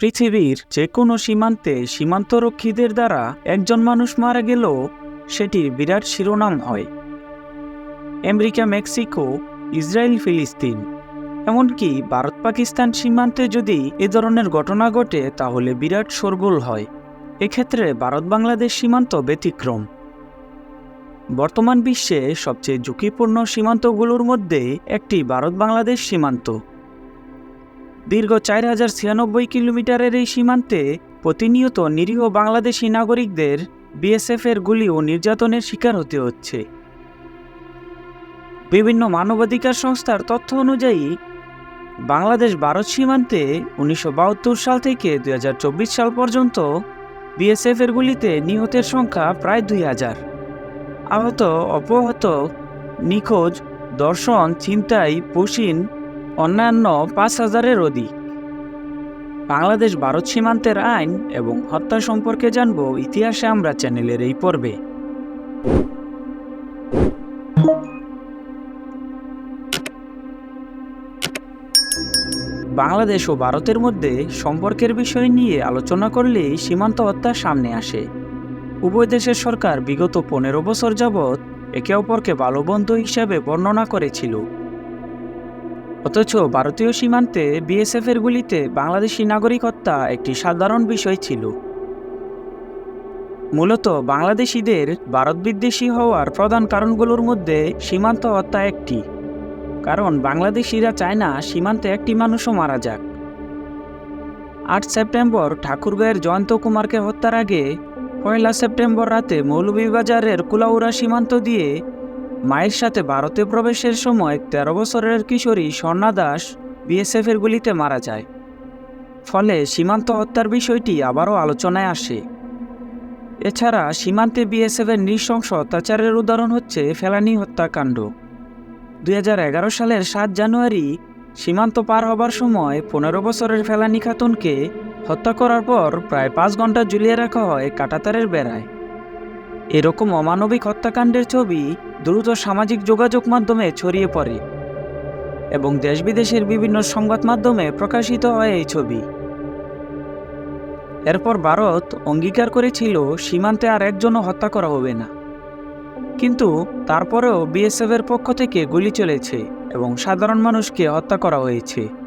পৃথিবীর যে কোনো সীমান্তে সীমান্তরক্ষীদের দ্বারা একজন মানুষ মারা গেলেও সেটির বিরাট শিরোনাম হয়। আমেরিকা, মেক্সিকো, ইসরায়েল, ফিলিস্তিন। এমনকি ভারত, পাকিস্তান সীমান্তে যদি এ ধরনের ঘটনা ঘটে, তাহলে বিরাট শোরগোল হয়। এক্ষেত্রে ভারত বাংলাদেশ সীমান্ত ব্যতিক্রম। বর্তমান বিশ্বে সবচেয়ে ঝুঁকিপূর্ণ সীমান্তগুলোর মধ্যে একটি ভারত বাংলাদেশ সীমান্ত। দীর্ঘ চার হাজার ছিয়ানব্বই কিলোমিটারের এই সীমান্তে প্রতিনিয়ত নিরীহ বাংলাদেশি নাগরিকদের বিএসএফের গুলি ও নির্যাতনের শিকার হতে হচ্ছে। বিভিন্ন মানবাধিকার সংস্থার তথ্য অনুযায়ী, বাংলাদেশ ভারত সীমান্তে উনিশশো বাহাত্তর সাল থেকে দু হাজার চব্বিশ সাল পর্যন্ত বিএসএফের গুলিতে নিহতের সংখ্যা প্রায় দুই হাজার। আহত, অপহত, নিখোঁজ, দর্শন, ছিনতাই, পশিন অন্যান্য পাঁচ হাজারের অধিক। বাংলাদেশ ভারত সীমান্তের আইন এবং হত্যা সম্পর্কে জানব ইতিহাসে আমরা চ্যানেলের এই পর্বে। বাংলাদেশ ও ভারতের মধ্যে সম্পর্কের বিষয় নিয়ে আলোচনা করলে সীমান্ত হত্যা সামনে আসে। উভয় দেশের সরকার বিগত পনেরো বছর যাবৎ একে অপরকে ভালো বন্ধু হিসাবে বর্ণনা করেছিল। অথচ ভারতীয় সীমান্তে বিএসএফের গুলিতে বাংলাদেশি নাগরিক হত্যা একটি সাধারণ বিষয় ছিল। মূলত বাংলাদেশিদের ভারত বিদ্বেষী হওয়ার প্রধান কারণগুলোর মধ্যে সীমান্ত হত্যা একটি। কারণ বাংলাদেশিরা চায় না সীমান্তে একটি মানুষও মারা যাক। আট সেপ্টেম্বর ঠাকুরগাঁয়ের জয়ন্ত কুমারকে হত্যার আগে পয়লা সেপ্টেম্বর রাতে মৌলভীবাজারের কুলাউড়া সীমান্ত দিয়ে মায়ের সাথে ভারতে প্রবেশের সময় তেরো বছরের কিশোরী স্বর্ণা দাস বিএসএফের গুলিতে মারা যায়। ফলে সীমান্ত হত্যার বিষয়টি আবারও আলোচনায় আসে। এছাড়া সীমান্তে বিএসএফের নৃশংস অত্যাচারের উদাহরণ হচ্ছে ফেলানি হত্যাকাণ্ড। দু হাজার এগারো সালের সাত জানুয়ারি সীমান্ত পার হবার সময় পনেরো বছরের ফেলানি খাতুনকে হত্যা করার পর প্রায় পাঁচ ঘণ্টা ঝুলিয়ে রাখা হয় কাটাতারের বেড়ায়। এরকম অমানবিক হত্যাকাণ্ডের ছবি দ্রুত সামাজিক যোগাযোগ মাধ্যমে ছড়িয়ে পড়ে এবং দেশ বিদেশের বিভিন্ন সংবাদ মাধ্যমে প্রকাশিত হয় এই ছবি। এরপর ভারত অঙ্গীকার করেছিল সীমান্তে আর একজনও হত্যা করা হবে না। কিন্তু তারপরেও বিএসএফের পক্ষ থেকে গুলি চলেছে এবং সাধারণ মানুষকে হত্যা করা হয়েছে।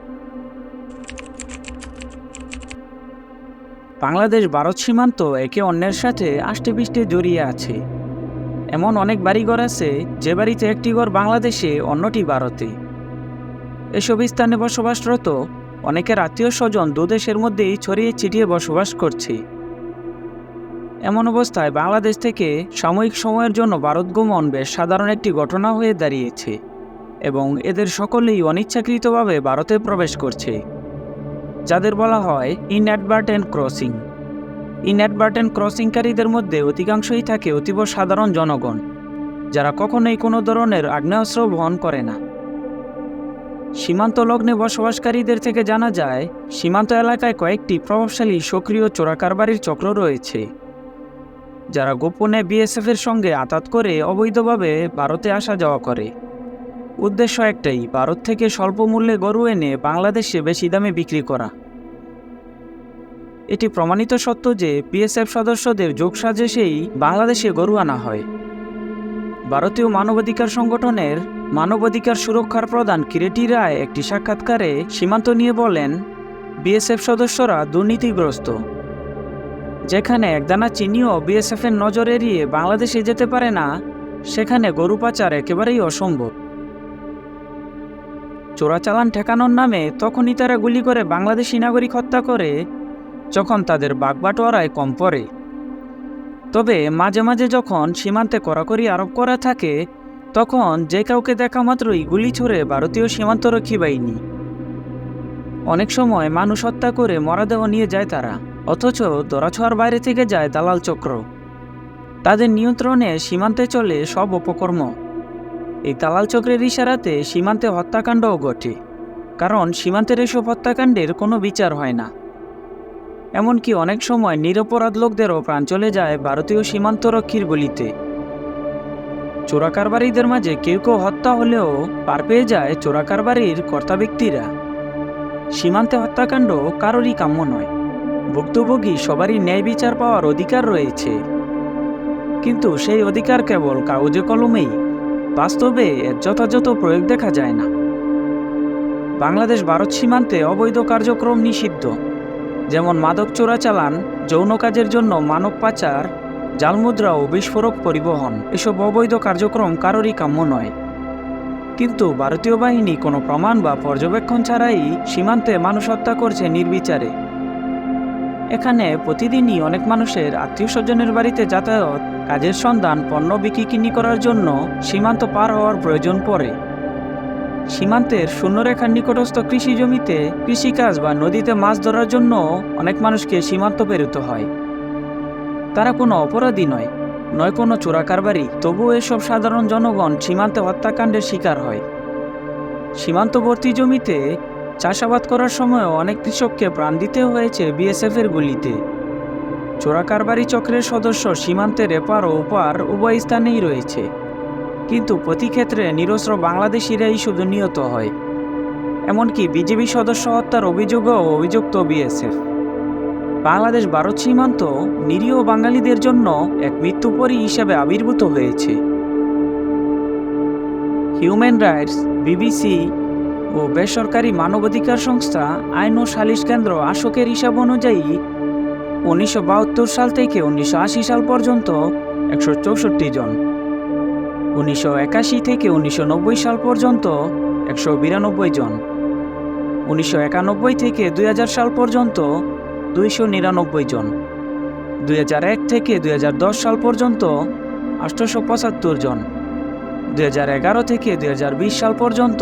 বাংলাদেশ, ভারত সীমান্ত একে অন্যের সাথে আষ্টেপৃষ্টে জড়িয়ে আছে। এমন অনেক বাড়িঘর আছে, যে বাড়িতে একটি ঘর বাংলাদেশে, অন্যটি ভারতে। এসব স্থানে বসবাসরত অনেকের আত্মীয় স্বজন দুদেশের মধ্যেই ছড়িয়ে ছিটিয়ে বসবাস করছে। এমন অবস্থায় বাংলাদেশ থেকে সাময়িক সময়ের জন্য ভারত গমন বেশ সাধারণ একটি ঘটনা হয়ে দাঁড়িয়েছে এবং এদের সকলেই অনিচ্ছাকৃতভাবে ভারতে প্রবেশ করছে। যাদের বলা হয় ইনঅ্যাডভার্টেন্ট ক্রসিং ইনঅ্যাডভার্টেন্ট ক্রসিংকারীদের মধ্যে অধিকাংশই থাকে অতীব সাধারণ জনগণ, যারা কখনোই কোনো ধরনের আগ্নেয়াস্ত্র বহন করে না। সীমান্ত লগ্নে বসবাসকারীদের থেকে জানা যায়, সীমান্ত এলাকায় কয়েকটি প্রভাবশালী সক্রিয় চোরাকারবারির চক্র রয়েছে, যারা গোপনে বিএসএফের সঙ্গে আতাত করে অবৈধভাবে ভারতে আসা যাওয়া করে। উদ্দেশ্য একটাই, ভারত থেকে স্বল্প মূল্যে গরু এনে বাংলাদেশে বেশি দামে বিক্রি করা। এটি প্রমাণিত সত্য যে বিএসএফ সদস্যদের যোগসাজেশেই বাংলাদেশে গরু আনা হয়। ভারতীয় মানবাধিকার সংগঠনের মানবাধিকার সুরক্ষার প্রধান কিরেটি রায় একটি সাক্ষাৎকারে সীমান্ত নিয়ে বলেন, বিএসএফ সদস্যরা দুর্নীতিগ্রস্ত। যেখানে একদানা চিনিও বিএসএফের নজর এড়িয়ে বাংলাদেশে যেতে পারে না, সেখানে গরু পাচার একেবারেই অসম্ভব। চোরাচালান ঠেকানোর নামে তখনই তারা গুলি করে বাংলাদেশি নাগরিক হত্যা করে, যখন তাদের বাগবাটোয়ারায় কম পড়ে। তবে মাঝে মাঝে যখন সীমান্তে কড়াকড়ি আরোপ করা থাকে, তখন যে কাউকে দেখা মাত্রই গুলি ছুড়ে ভারতীয় সীমান্তরক্ষী বাহিনী। অনেক সময় মানুষ হত্যা করে মরাদেহ নিয়ে যায় তারা, অথচ দরাছোয়ার বাইরে থেকে যায় দালাল চক্র। তাদের নিয়ন্ত্রণে সীমান্তে চলে সব উপকর্ম। এই দালাল চক্রের ইশারাতে সীমান্তে হত্যাকাণ্ডও ঘটে, কারণ সীমান্তের এসব হত্যাকাণ্ডের কোনো বিচার হয় না। এমনকি অনেক সময় নিরপরাধ লোকদেরও প্রাণ চলে যায় ভারতীয় সীমান্তরক্ষীর গুলিতে। চোরাকারবারিদের মাঝে কেউ কেউ হত্যা হলেও পার পেয়ে যায় চোরাকারবারির কর্তা ব্যক্তিরা। সীমান্তে হত্যাকাণ্ড কারোরই কাম্য নয়, ভুক্তভোগী সবারই ন্যায় বিচার পাওয়ার অধিকার রয়েছে। কিন্তু সেই অধিকার কেবল কাগজে কলমেই বাস্তবে এর যথাযথ প্রয়োগ দেখা যায় না। বাংলাদেশ ভারত সীমান্তে অবৈধ কার্যক্রম নিষিদ্ধ, যেমন মাদক চোরাচালান, যৌন কাজের জন্য মানব পাচার জালমুদ্রা ও বিস্ফোরক পরিবহন। এসব অবৈধ কার্যক্রম কারোরই কাম্য নয়। কিন্তু ভারতীয় বাহিনী কোনো প্রমাণ বা পর্যবেক্ষণ ছাড়াই সীমান্তে মানুষ হত্যা করছে নির্বিচারে। এখানে প্রতিদিনই অনেক মানুষের আত্মীয় স্বজনের বাড়িতে যাতায়াত কাজের সন্ধান পণ্য বিক্রি কিনি করার জন্য সীমান্ত পার হওয়ার প্রয়োজন পড়ে। সীমান্তের শূন্যরেখার নিকটস্থ কৃষি জমিতে কৃষিকাজ বা নদীতে মাছ ধরার জন্য অনেক মানুষকে সীমান্ত পেরোতে হয়। তারা কোনো অপরাধী নয় নয় কোনো চোরাকারবারি। তবুও এসব সাধারণ জনগণ সীমান্তে হত্যাকাণ্ডের শিকার হয়। সীমান্তবর্তী জমিতে চাষাবাদ করার সময়ও অনেক কৃষককে প্রাণ দিতে হয়েছে বিএসএফের গুলিতে। চোরাকারবারি চক্রের সদস্য সীমান্তের এপার ও ওপার উভয় স্থানেই রয়েছে। কিন্তু প্রতি ক্ষেত্রে নিরস্ত্র বাংলাদেশিরাই শুধু নিহত হয়। এমনকি বিজেপি সদস্য হত্যার অভিযোগও অভিযুক্ত বিএসএফ। বাংলাদেশ ভারত সীমান্ত নিরীহ বাঙালিদের জন্য এক মৃত্যুপরী হিসাবে আবির্ভূত হয়েছে। হিউম্যান রাইটস, বিবিসি ও বেসরকারি মানবাধিকার সংস্থা আইন ও সালিশ কেন্দ্র আশোকের হিসাব অনুযায়ী উনিশশো বাহাত্তর সাল থেকে উনিশশো আশি সাল পর্যন্ত একশো চৌষট্টি জন। উনিশশো একাশি থেকে উনিশশো নব্বই সাল পর্যন্ত একশো বিরানব্বই জন। উনিশশো একানব্বই থেকে দুই হাজার সাল পর্যন্ত দুইশো নিরানব্বই জন। দুই হাজার এক থেকে দুই হাজার দশ সাল পর্যন্ত আটশোশো পঁচাত্তর জন। দুই হাজার এগারো থেকে দুই হাজার বিশ সাল পর্যন্ত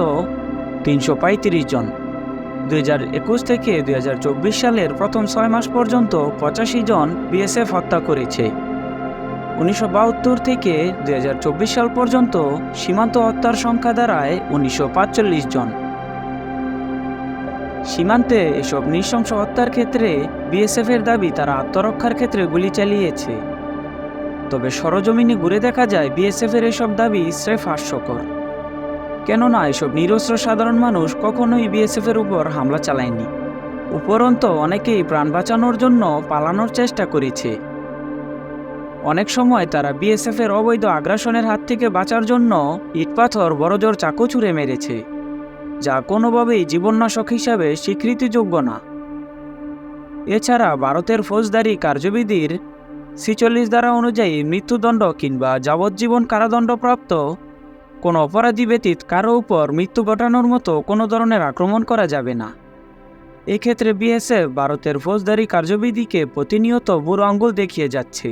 তিনশো পঁয়ত্রিশ জন। দুই হাজার একুশ থেকে দুই হাজার চব্বিশ সালের প্রথম ছয় মাস পর্যন্ত পঁচাশি জন বিএসএফ হত্যা করেছে। উনিশশো বাহাত্তর থেকে দুই হাজার চব্বিশ সাল পর্যন্ত সীমান্ত হত্যার সংখ্যা দাঁড়ায় উনিশশো জন। সীমান্তে এসব নৃশংস হত্যার ক্ষেত্রে বিএসএফের দাবি তারা আত্মরক্ষার ক্ষেত্রে গুলি চালিয়েছে। তবে সরজমিনে ঘুরে দেখা যায় বিএসএফের এসব দাবি স্রেফ হাস্যকর। কেননা এসব নিরস্ত্র সাধারণ মানুষ কখনোই বিএসএফের উপর হামলা চালায়নি। উপরন্ত অনেকেই প্রাণ বাঁচানোর জন্য পালানোর চেষ্টা করেছে। অনেক সময় তারা বিএসএফের অবৈধ আগ্রাসনের হাত থেকে বাঁচার জন্য ইটপাথর বড়জোর চাকু ছুঁড়ে মেরেছে, যা কোনোভাবেই জীবননাশক হিসাবে স্বীকৃতিযোগ্য না। এছাড়া ভারতের ফৌজদারি কার্যবিধির ছিচল্লিশ ধারা অনুযায়ী মৃত্যুদণ্ড কিংবা যাবজ্জীবন কারাদণ্ডপ্রাপ্ত কোনো অপরাধী ব্যতীত কারও উপর মৃত্যু ঘটানোর মতো কোনো ধরনের আক্রমণ করা যাবে না। এক্ষেত্রে বিএসএফ ভারতের ফৌজদারি কার্যবিধিকে প্রতিনিয়ত বুড়ো আঙ্গুল দেখিয়ে যাচ্ছে।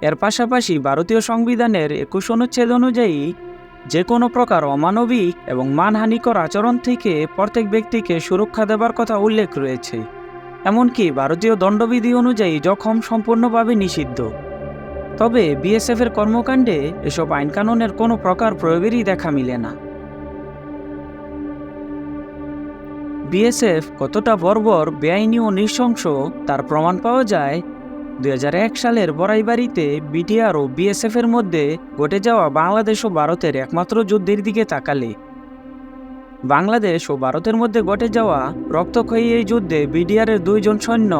এর পাশাপাশি ভারতীয় সংবিধানের একুশ অনুচ্ছেদ অনুযায়ী যে কোনো প্রকার অমানবিক এবং মানহানিকর আচরণ থেকে প্রত্যেক ব্যক্তিকে সুরক্ষা দেবার কথা উল্লেখ রয়েছে। এমনকি ভারতীয় দণ্ডবিধি অনুযায়ী জখম সম্পূর্ণভাবে নিষিদ্ধ। তবে বিএসএফের কর্মকাণ্ডে এসব আইনকানুনের কোনো প্রকার প্রয়োগেরই দেখা মিলে না। বিএসএফ কতটা বর্বর, বেআইনি ও নৃশংস তার প্রমাণ পাওয়া যায় দু হাজার এক সালের বড়াইবাড়িতে বিটিআর ও বিএসএফ এর মধ্যে ঘটে যাওয়া বাংলাদেশ ও ভারতের একমাত্র যুদ্ধের দিকে তাকালে। বাংলাদেশ ও ভারতের মধ্যে ঘটে যাওয়া রক্তক্ষয়ী এই যুদ্ধে বিডিআরের দুইজন সৈন্য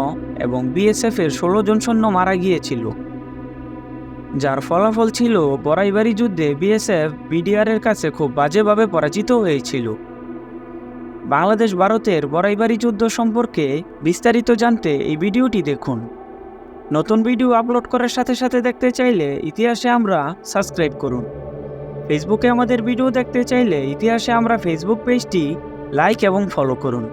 এবং বিএসএফ এর ষোলো জন সৈন্য মারা গিয়েছিল। যার ফলাফল ছিল বড়াইবাড়ি যুদ্ধে বিএসএফ বিডিআরের কাছে খুব বাজেভাবে পরাজিত হয়েছিল। বাংলাদেশ ভারতের বড়াইবাড়ি যুদ্ধ সম্পর্কে বিস্তারিত জানতে এই ভিডিওটি দেখুন। নতুন ভিডিও আপলোড করার সাথে সাথে দেখতে চাইলে ইতিহাসে আমরা সাবস্ক্রাইব করুন। ফেসবুকে আমাদের ভিডিও দেখতে চাইলে ইতিহাসে আমরা ফেসবুক পেজটি লাইক এবং ফলো করুন।